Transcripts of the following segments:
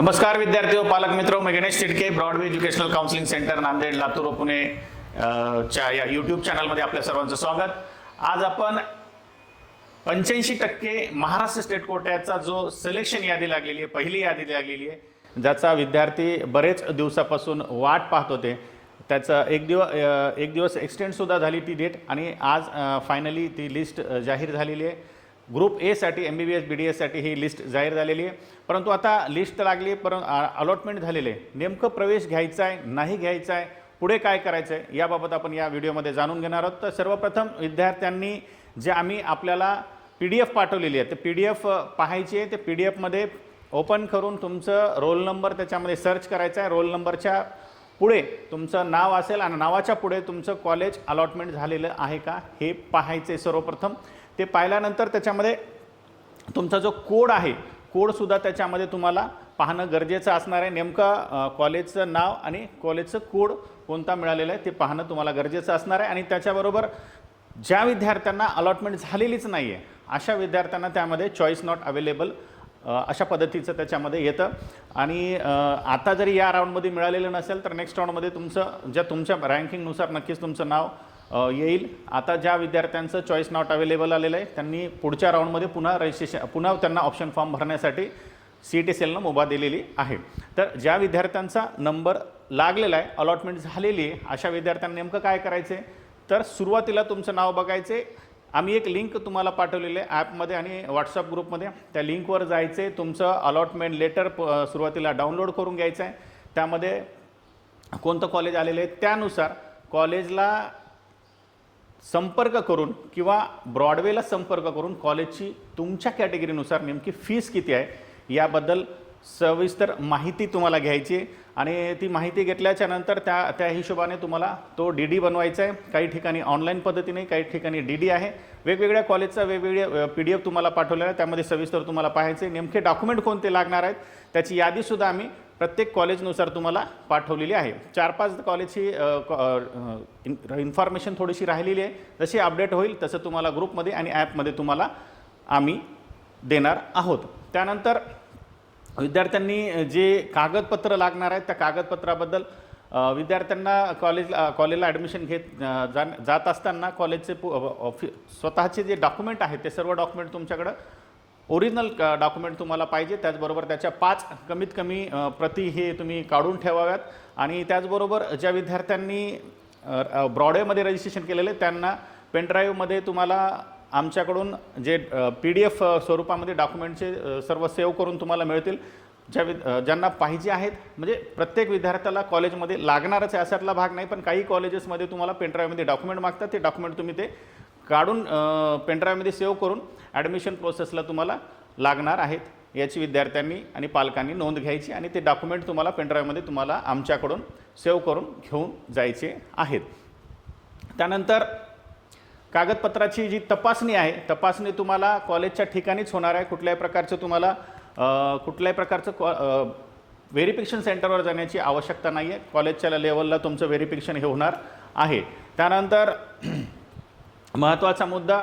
नमस्कार विद्यार्थी व पालक मित्र मी Ganesh Tidke Broadway educational counselling centre Nanded Latur व पुणे च्या या यूट्यूब चॅनलमध्ये आपल्या सर्वांचं स्वागत. आज आपण पंच्याऐंशी टक्के महाराष्ट्र स्टेट कोट्याचा जो सिलेक्शन यादी लागलेली आहे पहिली यादी लागलेली आहे ज्याचा विद्यार्थी बरेच दिवसापासून वाट पाहत होते. त्याचं एक दिवस एक दिवस एक्सटेंडसुद्धा झाली ती डेट आणि आज फायनली ती लिस्ट जाहीर झालेली आहे. Group एसाठी M B B S B D एससाठी ही लिस्ट जाहीर झालेली आहे. परंतु आता लिस्ट तर लागली आहे परंतु अलॉटमेंट झालेले आहे. नेमकं प्रवेश घ्यायचा आहे नाही घ्यायचा आहे पुढे काय करायचं आहे याबाबत आपण या व्हिडिओमध्ये जाणून घेणार आहोत. तर सर्वप्रथम विद्यार्थ्यांनी जे आम्ही आपल्याला पी डी एफ पाठवलेली आहे ते पी डी एफ पाहायची आहे. ते पी डी एफमध्ये ओपन करून तुमचं रोल नंबर त्याच्यामध्ये सर्च करायचा आहे. रोल नंबरच्या पुढे तुमचं नाव असेल आणि नावाच्या पुढे तुमचं कॉलेज अलॉटमेंट झालेलं आहे का हे पाहायचे सर्वप्रथम. ते पाहिल्यानंतर त्याच्यामध्ये तुमचा जो कोड आहे कोडसुद्धा त्याच्यामध्ये तुम्हाला पाहणं गरजेचं असणार आहे. नेमकं कॉलेजचं नाव आणि कॉलेजचं कोड कोणता मिळालेला आहे ते पाहणं तुम्हाला गरजेचं असणार आहे. आणि त्याच्याबरोबर ज्या विद्यार्थ्यांना अलॉटमेंट झालेलीच नाही आहे अशा विद्यार्थ्यांना त्यामध्ये चॉईस नॉट अवेलेबल अशा पद्धतीचं त्याच्यामध्ये येतं. आणि आता जरी या राऊंडमध्ये मिळालेलं नसेल तर नेक्स्ट राऊंडमध्ये तुमचं ज्या तुमच्या रँकिंगनुसार नक्कीच तुमचं नाव येईल. आता ज्या विद्यार्थ्यांचं चॉईस नॉट अवेलेबल आलेलं आहे त्यांनी पुढच्या राऊंडमध्ये पुन्हा रजिस्ट्रेशन पुन्हा त्यांना ऑप्शन फॉर्म भरण्यासाठी सी टी सेलनं मुभा दिलेली आहे. तर ज्या विद्यार्थ्यांचा नंबर लागलेला आहे अलॉटमेंट झालेली आहे अशा विद्यार्थ्यांना नेमकं काय करायचं आहे तर सुरुवातीला तुमचं नाव बघायचे आम्ही एक लिंक तुम्हाला पाठवलेली आहे ॲपमध्ये आणि व्हॉट्सअप ग्रुपमध्ये त्या लिंकवर जायचे तुमचं अलॉटमेंट लेटर प सुरुवातीला डाउनलोड करून घ्यायचं आहे त्यामध्ये कोणतं कॉलेज आलेलं आहे त्यानुसार कॉलेजला संपर्क करून किंवा ब्रॉडवेला संपर्क करून कॉलेजची तुमच्या कॅटेगरीनुसार नेमकी फीस किती आहे याबद्दल सविस्तर माहिती तुम्हाला घ्यायची आहे. आणि ती माहिती घेतल्याच्या नंतर त्या त्या हिशोबाने तुम्हाला तो डी डी बनवायचा आहे. काही ठिकाणी ऑनलाईन पद्धतीने काही ठिकाणी डी डी आहे. वेगवेगळ्या कॉलेजचा वेगवेगळे पी डी एफ तुम्हाला पाठवलेला आहे त्यामध्ये सविस्तर तुम्हाला पाहायचे नेमके डॉक्युमेंट कोणते लागणार आहेत? त्याची यादीसुद्धा आम्ही प्रत्येक कॉलेजनुसार तुम्हाला पाठवलेली आहे. चार पाच कॉलेजची इन्फॉर्मेशन थोडीशी राहिलेली आहे. जशी अपडेट होईल तसं तुम्हाला ग्रुपमध्ये आणि ॲपमध्ये तुम्हाला आम्ही देणार आहोत. त्यानंतर विद्यार्थ्यांनी जे कागदपत्र लागणार आहेत त्या कागदपत्राबद्दल विद्यार्थ्यांना कॉलेज कॉलेजला ॲडमिशन घेत जा जात असताना कॉलेजचे पु ऑफि स्वतःचे जे डॉक्युमेंट आहेत ते सर्व डॉक्युमेंट तुमच्याकडं ओरिजिनल डॉक्युमेंट तुम्हाला पाहिजे. त्याचबरोबर त्याच्या पाच कमीत कमी प्रति प्रती हे तुम्ही काढून ठेवाव्यात. आणि त्याचबरोबर ज्या विद्यार्थ्यांनी ब्रॉडवेमध्ये रजिस्ट्रेशन केलेलं आहे त्यांना पेनड्राईव्हमध्ये तुम्हाला आमच्याकडून जे पी डी एफ स्वरूपामध्ये डॉक्युमेंटचे सर्व सेव्ह करून तुम्हाला मिळतील. ज्या विद ज्यांना पाहिजे आहेत म्हणजे प्रत्येक विद्यार्थ्याला कॉलेजमध्ये लागणारच आहे असातला भाग नाही पण काही कॉलेजेसमध्ये तुम्हाला पेनड्राईव्हमध्ये डॉक्युमेंट मागतात ते डॉक्युमेंट तुम्ही ते काढून पेनड्राईव्हमध्ये सेव्ह करून ॲडमिशन प्रोसेसला तुम्हाला लागणार आहेत याची विद्यार्थ्यांनी आणि पालकांनी नोंद घ्यायची आणि ते डॉक्युमेंट तुम्हाला पेनड्राईव्हमध्ये तुम्हाला आमच्याकडून सेव्ह करून घेऊन जायचे आहेत. त्यानंतर कागदपत्राची जी तपासणी आहे तपासणी तुम्हाला कॉलेजच्या ठिकाणीच होणार आहे. कुठल्याही प्रकारचं तुम्हाला कुठल्याही प्रकारचं कॉ व्हेरिफिकेशन सेंटरवर जाण्याची आवश्यकता नाही आहे कॉलेजच्या लेवलला तुमचं व्हेरिफिकेशन हे होणार आहे. त्यानंतर महत्त्वाचा मुद्दा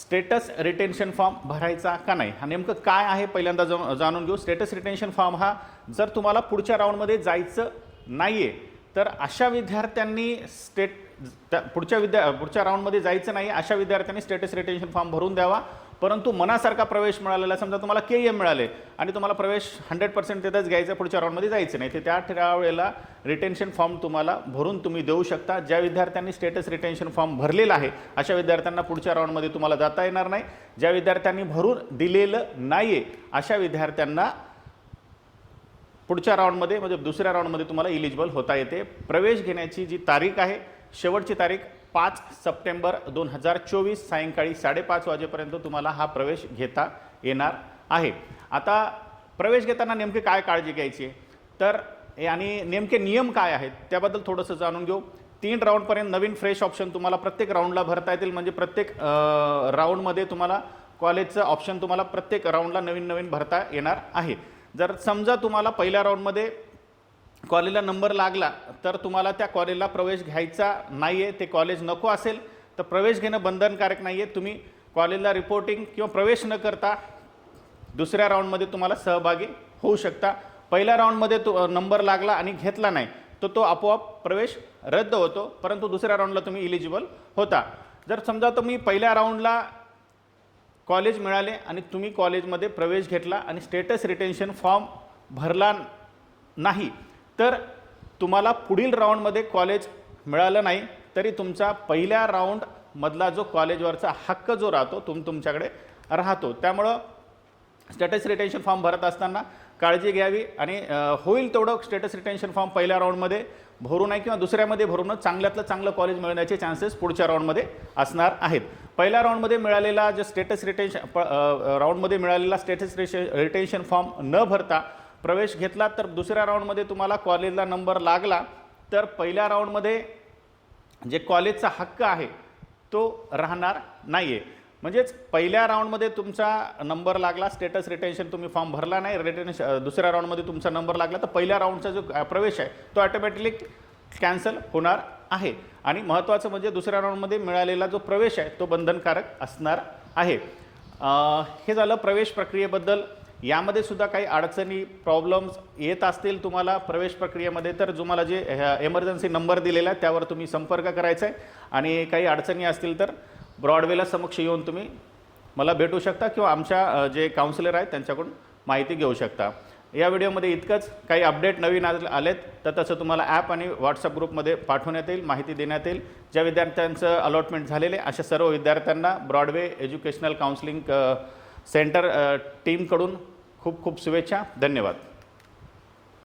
स्टेटस रिटेन्शन फॉर्म भरायचा का नाही? हा नेमकं काय आहे पहिल्यांदा जा जाणून घेऊ. स्टेटस रिटेन्शन फॉर्म हा जर तुम्हाला पुढच्या राऊंडमध्ये जायचं नाही आहे तर अशा विद्यार्थ्यांनी स्टेट त्या पुढच्या विद्या पुढच्या राऊंडमध्ये जायचं नाही अशा विद्यार्थ्यांनी स्टेटस रिटेन्शन फॉर्म भरून द्यावा. परंतु मनासारखा प्रवेश मिळालेला समजा तुम्हाला के एम मिळाले आणि तुम्हाला प्रवेश हंड्रेड पर्सेंट तिथंच घ्यायचं पुढच्या राऊंडमध्ये जायचं नाही ते त्या त्यावेळेला रिटेन्शन फॉर्म तुम्हाला भरून तुम्ही देऊ शकता. ज्या विद्यार्थ्यांनी स्टेटस रिटेन्शन फॉर्म भरलेला आहे अशा विद्यार्थ्यांना पुढच्या राऊंडमध्ये तुम्हाला जाता येणार नाही. ज्या विद्यार्थ्यांनी भरून दिलेलं नाही आहे अशा विद्यार्थ्यांना पुढच्या राऊंडमध्ये म्हणजे दुसऱ्या राऊंडमध्ये तुम्हाला इलिजिबल होता येते. प्रवेश घेण्याची जी तारीख आहे शेवटची तारीख पाच सप्टेंबर दोन हजार चोवीस सायंकाळी साडेपाच वाजेपर्यंत तुम्हाला हा प्रवेश घेता येणार आहे. आता प्रवेश घेताना नेमके काय काळजी घ्यायची? आहे तर आणि नेमके नियम काय आहेत त्याबद्दल थोडंसं जाणून घेऊ. तीन राऊंडपर्यंत नवीन फ्रेश ऑप्शन तुम्हाला प्रत्येक राऊंडला भरता येतील. म्हणजे प्रत्येक राऊंडमध्ये तुम्हाला कॉलेजचं ऑप्शन तुम्हाला प्रत्येक राऊंडला नवीन नवीन भरता येणार आहे. जर समजा तुम्हाला पहिल्या राऊंडमध्ये कॉलेजला नंबर लागला तर तुम्हाला त्या कॉलेजला प्रवेश घ्यायचा नाही आहे ते कॉलेज नको असेल तर प्रवेश घेणं बंधनकारक नाही आहे तुम्ही कॉलेजला रिपोर्टिंग किंवा प्रवेश न करता दुसऱ्या राऊंडमध्ये तुम्हाला सहभागी होऊ शकता. पहिल्या राऊंडमध्ये तो नंबर लागला आणि घेतला नाही तर तो आपोआप प्रवेश रद्द होतो परंतु दुसऱ्या राऊंडला तुम्ही इलिजिबल होता. जर समजा तुम्ही पहिल्या राऊंडला कॉलेज मिळाले आणि तुम्ही कॉलेजमध्ये प्रवेश घेतला आणि स्टेटस रिटेन्शन फॉर्म भरला नाही तर तुम्हाला पुढील राऊंडमध्ये कॉलेज मिळालं नाही तरी तुमचा पहिल्या राऊंडमधला जो कॉलेजवरचा हक्क जो राहतो तुम तुमच्याकडे राहतो. त्यामुळं स्टेटस रिटेन्शन फॉर्म भरत असताना काळजी घ्यावी आणि होईल तेवढं स्टेटस रिटेन्शन फॉर्म पहिल्या राऊंडमध्ये भरू नये किंवा दुसऱ्यामध्ये भरूनच चांगल्यातलं चांगलं कॉलेज मिळण्याचे चान्सेस पुढच्या राऊंडमध्ये असणार आहेत. पहिल्या राऊंडमध्ये मिळालेला जो स्टेटस रिटेन्शन प राऊंडमध्ये मिळालेला स्टेटस रिटे रिटेन्शन फॉर्म न भरता प्रवेश घेतला तर दुसऱ्या राऊंडमध्ये तुम्हाला कॉलेजला नंबर लागला तर पहिल्या राऊंडमध्ये जे कॉलेजचा हक्क आहे तो राहणार नाही आहे म्हणजेच पहिल्या राऊंडमध्ये तुमचा नंबर लागला स्टेटस रिटेन्शन तुम्ही फॉर्म भरला नाही रिटेन्शन दुसऱ्या राऊंडमध्ये तुमचा नंबर लागला तर पहिल्या राऊंडचा जो प्रवेश आहे तो ऑटोमॅटिकली कॅन्सल होणार आहे. आणि महत्त्वाचं म्हणजे दुसऱ्या राऊंडमध्ये मिळालेला जो प्रवेश आहे तो बंधनकारक असणार आहे. हे झालं प्रवेश प्रक्रियेबद्दल. यामध्ये सुद्धा काही अडचणी प्रॉब्लेम्स येत असतील तुम्हाला प्रवेश प्रक्रियेमध्ये तर तुम्हाला जे एमर्जन्सी नंबर दिलेला आहे त्यावर तुम्ही संपर्क करायचा आहे. आणि काही अडचणी असतील तर ब्रॉडवेला समक्ष येऊन तुम्ही मला भेटू शकता किंवा आमच्या जे काउन्सिलर आहेत त्यांच्याकडून माहिती घेऊ शकता. या व्हिडिओमध्ये इतकंच. काही अपडेट नवीन आले आलेत तर तसं तुम्हाला ॲप आणि व्हॉट्सअप ग्रुपमध्ये पाठवण्यात येईल माहिती देण्यात येईल. ज्या विद्यार्थ्यांचं अलॉटमेंट झालेले अशा सर्व विद्यार्थ्यांना ब्रॉडवे एज्युकेशनल काउन्सिलिंग सेंटर टीमकडून खूप खूप शुभेच्छा. धन्यवाद.